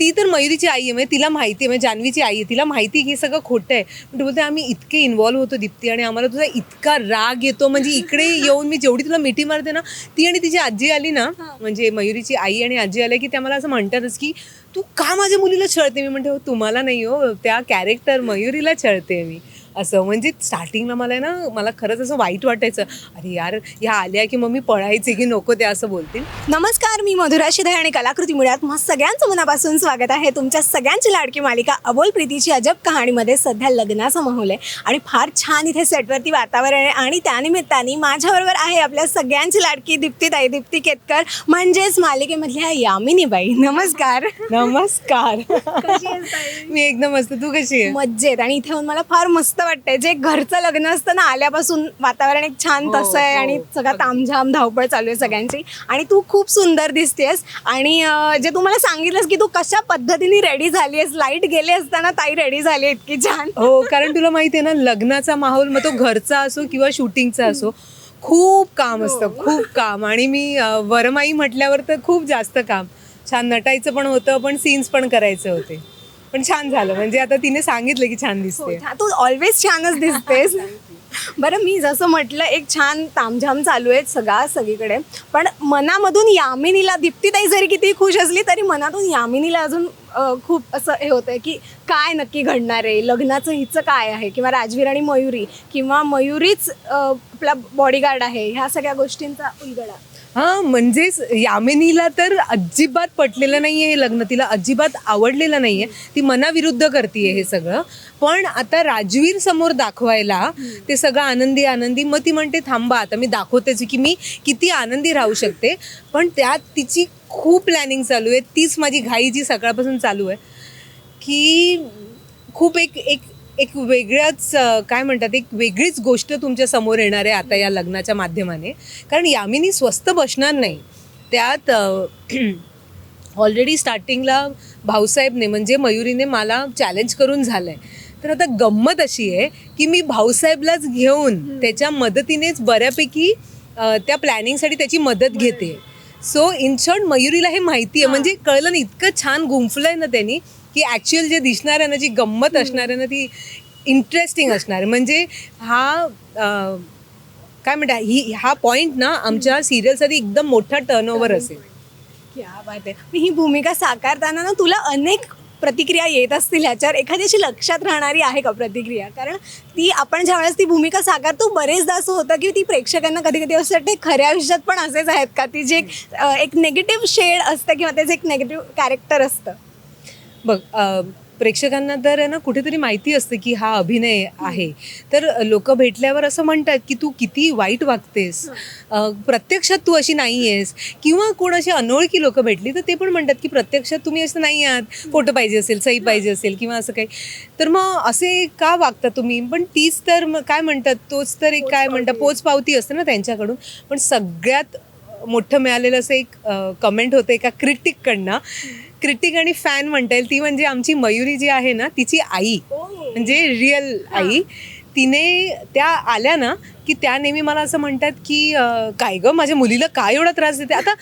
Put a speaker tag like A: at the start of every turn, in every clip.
A: ती तर मयुरीची आई आहे म्हणजे तिला माहिती आहे म्हणजे जान्हवीची आई आहे तिला माहिती आहे की हे सगळं खोटं आहे. पण बोलते आम्ही इतके इन्व्हॉल्व्ह होतो दीप्ती आणि आम्हाला तुझा इतका राग येतो म्हणजे इकडे येऊन मी जेवढी तुला मिठी मारते ना ती आणि तिची आजी आली ना म्हणजे मयुरीची आई आणि आजी आल्या की त्या मला असं म्हणतातच की तू का माझ्या मुलीला छळते? मी म्हणते हो तुम्हाला नाही हो त्या कॅरेक्टर मयुरीला छळते मी. असं. म्हणजे स्टार्टिंगला मला ना मला खरंच असं वाईट वाटायचं. अरे यार ह्या आल्या की मग मी पळायचे की नको ते असं बोलतील.
B: नमस्कार मी मधुरा शिधे आणि कलाकृती मुळात मग सगळ्यांचं मनापासून स्वागत आहे. तुमच्या सगळ्यांची लाडकी मालिका अबोल प्रीतीची अजब कहाणीमध्ये सध्या लग्नाचा माहोल आहे आणि फार छान इथे सेटवरती वातावरण आहे आणि त्यानिमित्ताने माझ्याबरोबर आहे आपल्या सगळ्यांची लाडकी दीप्तीताई दीप्ती केतकर म्हणजेच मालिकेमधल्या यामिनीबाई. नमस्कार.
A: नमस्कार. मी एकदम मस्त. तू कशी आहे
B: मज्जेत आणि इथे मला फार मस्त वाटतंय जे घरचं लग्न असतं ना आल्यापासून वातावरण एक छान
A: हो,
B: तसं आहे
A: हो.
B: आणि सगळा तामझाम धावपळ चालू आहे सगळ्यांची. आणि तू खूप सुंदर दिसतेस. आणि अं, जे तू मला सांगितलंस की तू कशा पद्धतीने रेडी झाली आहेस लाइट गेले असताना ताई रेडी झाली आहे इतकी छान?
A: हो कारण तुला माहिती आहे ना लग्नाचा माहोल मग तो घरचा असो किंवा शूटिंगचा असो खूप काम असतं खूप काम. आणि मी अं, वरमाई म्हटल्यावर तर खूप जास्त काम. छान नटायचं पण होतं पण सीन्स पण करायचे होते. पण छान झालं. म्हणजे आता तिने सांगितलं की छान दिसते.
B: हो, तू ऑलवेज छानच दिसतेस. बरं मी जसं म्हटलं एक छान तामझाम चालू आहे सगळा सगळीकडे. पण मनामधून यामिनीला दीप्तीताई जरी किती खुश असली तरी मनातून यामिनीला अजून अं, खूप असं हे होतं की काय नक्की घडणार आहे? लग्नाचं हिचं काय आहे? किंवा राजवीर आणि मयुरी किंवा मयुरीच अं, आपला बॉडीगार्ड आहे. ह्या सगळ्या गोष्टींचा उलगडा.
A: हा म्हणजेच यामिनीला तर अजिबात पटलेलं नाही आहे हे लग्न. तिला अजिबात आवडलेलं नाहीये. ती मनाविरुद्ध करते हे सगळं. पण आता राजवीर समोर दाखवायला ते सगळं आनंदी आनंदी. मग ती म्हणते थांबा आता मी दाखवतेच की मी किती आनंदी राहू शकते. पण त्यात तिची खूप प्लॅनिंग चालू आहे. तीच माझी घाई जी सकाळपासून चालू आहे. की खूप एक एक एक वेगळ्याच काय म्हणतात एक वेगळीच गोष्ट तुमच्यासमोर येणार आहे आता या लग्नाच्या माध्यमाने. कारण यामिनी स्वस्त बसणार नाही. त्यात ऑलरेडी स्टार्टिंगला भाऊसाहेबने म्हणजे मयुरीने मला चॅलेंज करून झालं आहे तर आता गंमत अशी आहे की मी भाऊसाहेबलाच घेऊन त्याच्या मदतीनेच बऱ्यापैकी त्या प्लॅनिंगसाठी त्याची मदत घेते. सो इन शॉर्ट मयुरीला हे माहिती आहे. म्हणजे कळलं ना इतकं छान गुंफलंय ना त्यांनी की ॲक्च्युअल जे दिसणार आहे ना जी गंमत असणार आहे ना ती इंटरेस्टिंग असणार आहे. म्हणजे हा काय म्हणता ही हा पॉईंट ना आमच्या सिरियलसाठी एकदम मोठा टर्नओव्हर असेल.
B: क्या बात आहे. ही भूमिका साकारताना ना तुला अनेक प्रतिक्रिया येत असतील ह्याच्यावर. एखादी अशी लक्षात राहणारी आहे का प्रतिक्रिया? कारण ती आपण ज्यावेळेस ती भूमिका साकारतो बरेचदा असं होतं की ती प्रेक्षकांना कधी कधी असं वाटते खऱ्या आयुष्यात पण असेच आहेत का? ती जे एक नेगेटिव्ह शेड असतं किंवा त्याचं एक नेगेटिव्ह कॅरेक्टर असतं.
A: बघ प्रेक्षकांना तर ना कुठेतरी माहिती असतं की हा अभिनय आहे. तर लोक भेटल्यावर असं म्हणतात की तू किती वाईट वागतेस. प्रत्यक्षात तू अशी नाही आहेस किंवा कोण अशी अनोळखी लोक भेटली तर ते पण म्हणतात की प्रत्यक्षात तुम्ही असं नाही आहात. फोटो पाहिजे असेल सही पाहिजे असेल किंवा असं काही. तर मग असे का वागता तुम्ही? पण तीच तर मग काय म्हणतात? तोच तर एक काय म्हणतात? पोचपावती असते ना त्यांच्याकडून. पण सगळ्यात मोठं मिळालेलं असं एक कमेंट होतं एका क्रिटिककडनं क्रिटिक आणि फॅन म्हणता येईल ती म्हणजे आमची मयुरी जी आहे ना तिची आई. म्हणजे रिअल आई. तिने त्या आल्या ना की त्या नेहमी मला असं म्हणतात की काय गं माझ्या मुलीला काय एवढा त्रास देते? आता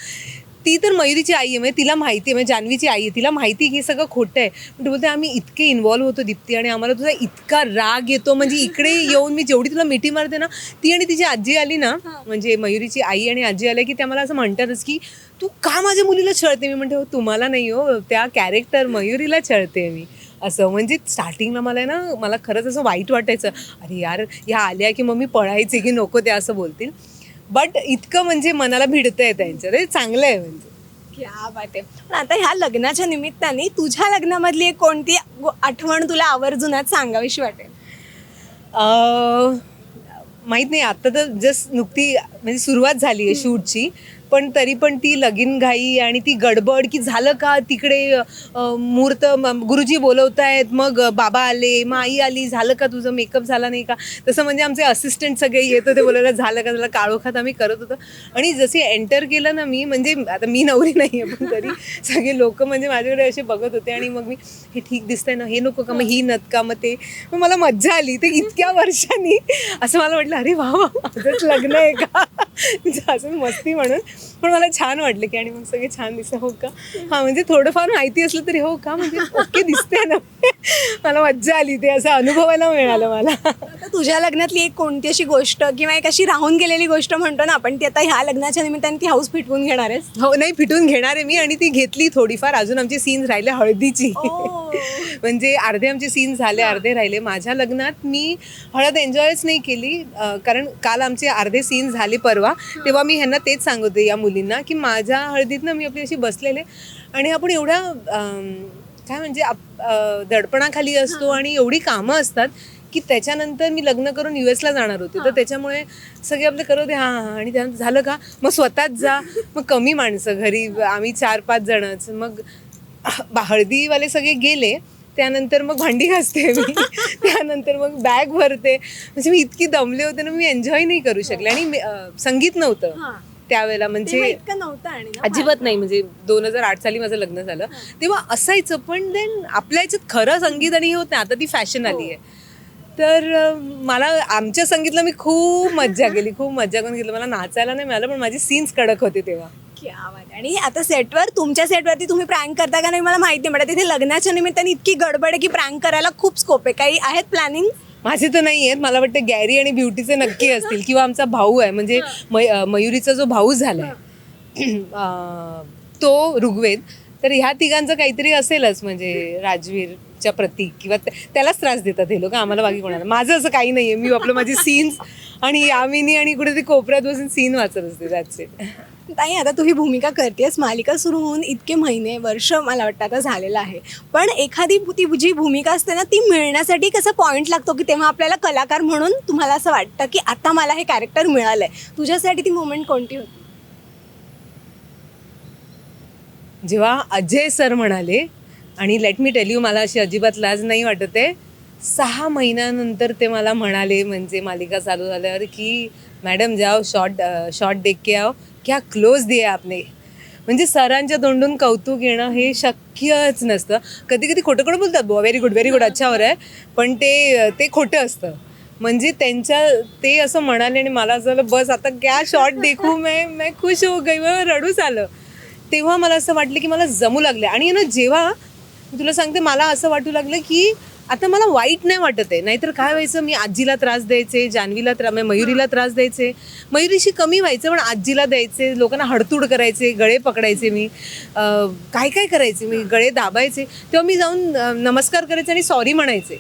A: ती तर मयुरीची आई आहे म्हणजे तिला माहिती आहे म्हणजे जान्हवीची आई आहे तिला माहिती आहे की हे सगळं खोटं आहे. पण ती बोलते आम्ही इतके इन्व्हॉल्व्ह होतो दीप्ती आणि आम्हाला तुझा इतका राग येतो म्हणजे इकडे येऊन मी जेवढी तुला मिठी मारते ना ती आणि तिची आजी आली ना म्हणजे मयुरीची आई आणि आजी आल्या की त्या मला असं म्हणतातच की तू का माझ्या मुलीला छळते? मी म्हणते हो तुम्हाला नाही हो त्या कॅरेक्टर मयुरीला छळते मी. असं म्हणजे स्टार्टिंगला मला आहे ना मला खरंच असं वाईट वाटायचं. अरे यार ह्या आल्या की मग मी पळायचे की नको ते असं बोलतील. बट इतकं म्हणजे मनाला भिडतंय त्यांचं. ते चांगलं आहे म्हणजे.
B: क्या बात आहे. पण आता ह्या लग्नाच्या निमित्ताने तुझ्या लग्नामधली एक कोणती गो- आठवण तुला आवर्जूनात सांगावीशी वाटेल?
A: अं, माहीत नाही. आता तर जस्ट नुकती म्हणजे सुरुवात झाली आहे शूटची. पण तरी पण ती लगीन घाई आणि ती गडबड की झालं का तिकडे मूर्त मुहूर्त म- गुरुजी बोलवतायत मग बाबा आले मग आई आली झालं का तुझं? मेकअप झाला नाही का? तसं म्हणजे आमचे असिस्टंट सगळे येत होते बोलायला झालं का झालं काळोखात आम्ही करत होतो. आणि जसे एंटर केलं ना मी म्हणजे आता मी नवरी नाही आहे पण तरी सगळे लोक म्हणजे माझ्याकडे असे बघत होते आणि मग मी हे ठीक दिसतंय ना हे नको का? मग ही नत का? मग ते. मग मला मज्जा आली ते इतक्या वर्षांनी असं मला वाटलं अरे वा वा, माझंच लग्न आहे का? म्हणजे असं मस्ती म्हणून पण मला छान वाटलं की आणि मग सगळे छान दिसतं हो का? हां म्हणजे थोडंफार माहिती असलं तरी हो का? म्हणजे ओके दिसते ना. मला मज्जा आली ते असं अनुभवायला मिळालं मला.
B: तुझ्या लग्नातली एक कोणती अशी गोष्ट किंवा एक अशी राहून गेलेली गोष्ट म्हणतो ना आपण ती आता ह्या लग्नाच्या निमित्ताने ती हाऊस फिटवून घेणार आहेस?
A: हो नाही फिटून घेणार आहे मी आणि ती घेतली थोडीफार. अजून आमची सीन्स राहिले हळदीची. म्हणजे अर्धे आमचे सीन्स झाले अर्धे राहिले. माझ्या लग्नात मी हळद एन्जॉयच नाही केली कारण काल आमचे अर्धे सीन्स झाले परवा. तेव्हा मी ह्यांना तेच सांगत होते या मुलींना की माझ्या हळदीतनं मी आपली अशी बसलेले आणि आपण एवढ्या काय म्हणजे दडपणाखाली असतो आणि एवढी कामं असतात की त्याच्यानंतर मी लग्न करून यू एसला जाणार होते. तर त्याच्यामुळे सगळे आपले करत होते हां हां. आणि त्यानंतर झालं का? मग स्वतःच जा. मग कमी माणसं घरी. आम्ही चार पाच जणच. मग हळदीवाले सगळे गेले. त्यानंतर मग भांडी घासते मी. त्यानंतर मग बॅग भरते. म्हणजे मी इतकी दमले होते ना मी एन्जॉय नाही करू शकले. आणि संगीत नव्हतं
B: हां.
A: त्यावेळेला. म्हणजे अजिबात नाही. म्हणजे दोन हजार आठ साली माझं लग्न झालं. तेव्हा असायचं पण देन आपल्या याच्यात खरं संगीत आणि हे होत नाही. आता ती फॅशन आली आहे. तर मला आमच्या संगीतला मी खूप मज्जा केली खूप मज्जा करून घेतलं. मला नाचायला नाही मिळालं पण माझी सीन्स कडक होते तेव्हा.
B: क्या बात. आहे. आणि आता सेटवर तुमच्या सेटवरती तुम्ही प्रँक करता का नाही मला माहिती म्हणत तिथे लग्नाच्या निमित्ताने इतकी गडबड आहे की प्रँक करायला खूप स्कोप आहे. काही आहेत प्लॅनिंग
A: माझे तर नाही आहेत. मला वाटतं गॅरी आणि ब्युटीचे नक्की असतील किंवा आमचा भाऊ आहे. म्हणजे मयुरीचा जो भाऊ झालाय तो ऋग्वेद. तर ह्या तिघांचं काहीतरी असेलच म्हणजे राजवीरच्या प्रतीक किंवा त्या- त्यालाच त्रास देतात हे लोक आम्हाला बाकी कोणाला. माझं असं काही नाहीये मी आपलं माझी सीन्स आणि यामिनी आणि कुठेतरी कोपऱ्यात बसून सीन वाचत असते इट
B: ताई आता तू ही भूमिका करतेस मालिका सुरू होऊन इतके महिने वर्ष मला वाटतं आता झालेलं आहे. पण एखादी ती जी भूमिका असते ना ती मिळण्यासाठी कसा पॉईंट लागतो की तेव्हा आपल्याला कलाकार म्हणून तुम्हाला असं वाटतं की आता मला हे कॅरेक्टर मिळालंय? तुझ्यासाठी ती मुवमेंट कोणती होती?
A: जेव्हा अजय सर म्हणाले आणि लेट मी टेल यू मला अशी अजिबात लाज नाही वाटत आहे. सहा महिन्यानंतर ते मला म्हणाले म्हणजे मालिका चालू झाल्यावर की मॅडम जाओ शॉर्ट शॉर्ट देख के आओ. क्या क्लोज दिया आपने? म्हणजे सरांच्या तोंडून कौतुक येणं हे शक्यच नसतं. कधी कधी खोटं खोटं बोलतात बुवा व्हेरी गुड व्हेरी गुड अच्छावर आहे. पण ते ते खोटं असतं. म्हणजे त्यांच्या ते असं म्हणाले आणि मला असं झालं बस आता क्या शॉर्ट देखू मैं? मैं खुश हो गई रडूच आलं. तेव्हा मला असं वाटलं की मला जमू लागले. आणि ना जेव्हा मी तुला सांगते मला असं वाटू लागलं की आता मला वाईट नाही वाटत आहे. नाहीतर काय व्हायचं? मी आजीला त्रास द्यायचे जान्हवीला त्रा म्हणजे मयुरीला त्रास द्यायचे. मयुरीशी कमी व्हायचं पण आजीला द्यायचे. लोकांना हडतूड करायचे गळे पकडायचे मी. काय काय करायचे? मी गळे दाबायचे. तेव्हा मी जाऊन नमस्कार करायचे आणि सॉरी म्हणायचे.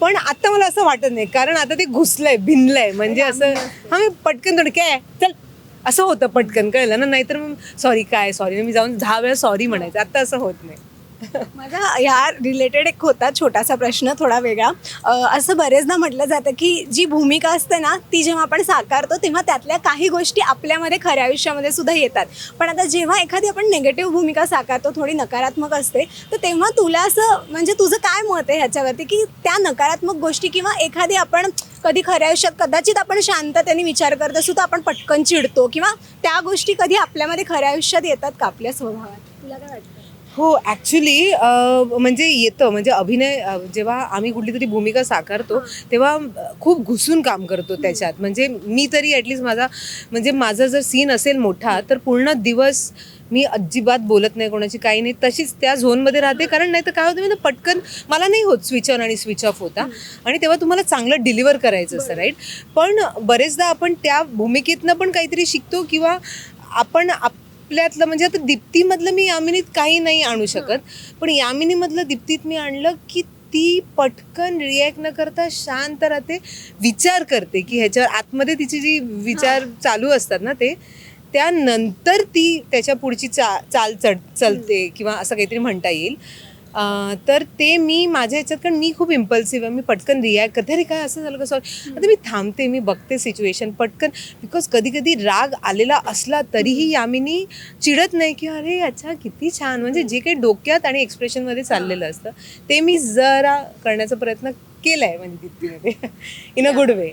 A: पण आता मला असं वाटत नाही. कारण आता ते घुसलंय भिनलंय. म्हणजे असं हा मी पटकन थोडं काय चल. असं होतं पटकन कळलं ना? नाहीतर मग सॉरी काय? सॉरी. मी जाऊन दहा वेळा सॉरी म्हणायचं. आता असं होत नाही.
B: माझा ह्या रिलेटेड एक होता छोटासा प्रश्न थोडा वेगळा. असं बरेचदा म्हटलं जातं की जी भूमिका असते ना ती जेव्हा आपण साकारतो तेव्हा त्यातल्या काही गोष्टी आपल्यामध्ये खऱ्या आयुष्यामध्ये सुद्धा येतात. पण आता जेव्हा एखादी आपण नेगेटिव्ह भूमिका साकारतो थोडी नकारात्मक असते तर तेव्हा तुला असं म्हणजे तुझं काय मत आहे ह्याच्यावरती? की त्या नकारात्मक गोष्टी किंवा एखादी आपण कधी खऱ्या आयुष्यात कदाचित आपण शांततेने विचार करत असू तर आपण पटकन चिडतो किंवा त्या गोष्टी कधी आपल्यामध्ये खऱ्या आयुष्यात येतात का आपल्या स्वभावात? तुला काय वाटतं?
A: हो ॲक्च्युली म्हणजे येतं. म्हणजे अभिनय जेव्हा आम्ही कुठली तरी भूमिका साकारतो तेव्हा खूप घुसून काम करतो त्याच्यात. म्हणजे मी तरी ॲटलिस्ट माझा म्हणजे माझा जर सीन असेल मोठा तर पूर्ण दिवस मी अजिबात बोलत नाही कोणाची काही नाही. तशीच त्या झोनमध्ये राहते. कारण नाही तर काय होतं म्हणजे पटकन मला नाही होत स्विच ऑन आणि स्विच ऑफ होता. आणि तेव्हा तुम्हाला चांगलं डिलिव्हर करायचं असतं राईट पण बरेचदा आपण त्या भूमिकेतनं पण काहीतरी शिकतो किंवा आपण आपल्यातलं म्हणजे आता दीप्तीमधलं मी यामिनीत काही नाही आणू शकत पण यामिनीमधलं दीप्तीत मी आणलं की ती पटकन रिॲक्ट न करता शांत राहते विचार करते की ह्याच्यावर आतमध्ये तिची जी विचार चालू असतात ना ते त्यानंतर ती त्याच्या पुढची चा चाल चढ चलते किंवा असं काहीतरी म्हणता येईल. तर ते मी माझ्या ह्याच्यात कारण मी खूप इम्पल्सिव्ह आहे मी पटकन रिॲक्ट करते. अरे काय असं झालं का? सॉरी आता मी थांबते मी बघते सिच्युएशन पटकन बिकॉज कधी कधी राग आलेला असला तरीही यामिनी चिडत नाही की अरे अच्छा किती छान. म्हणजे जे काही डोक्यात आणि एक्सप्रेशनमध्ये चाललेलं असतं ते मी जरा करण्याचा प्रयत्न केलाय म्हणजे दीप्तीमध्ये इन अ गुड वे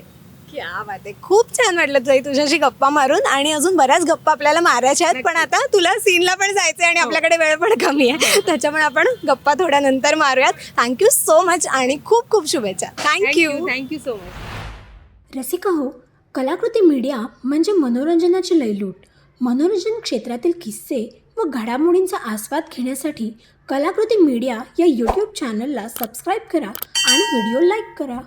B: क्या बात आहे खूप छान वाटलं तुझी तुझ्याशी गप्पा मारून. आणि अजून बऱ्याच गप्पा आपल्याला मारायच्या आहेत पण आता तुला सीनला पण जायचंय आणि आपल्याकडे वेळ पण कमी आहे. त्याच्यामुळे आपण गप्पा थोड्या नंतर मारूयात थँक्यू सो मच आणि खूप खूप शुभेच्छा. Thank you
A: thank you so much
C: Rasika हो कलाकृती मीडिया म्हणजे मनोरंजनाची लयलूट.
B: मनोरंजन क्षेत्रातील किस्से व घडामोडींचा आस्वाद घेण्यासाठी कलाकृती मीडिया या यूट्यूब चॅनलला सबस्क्राईब करा आणि व्हिडिओ लाईक करा.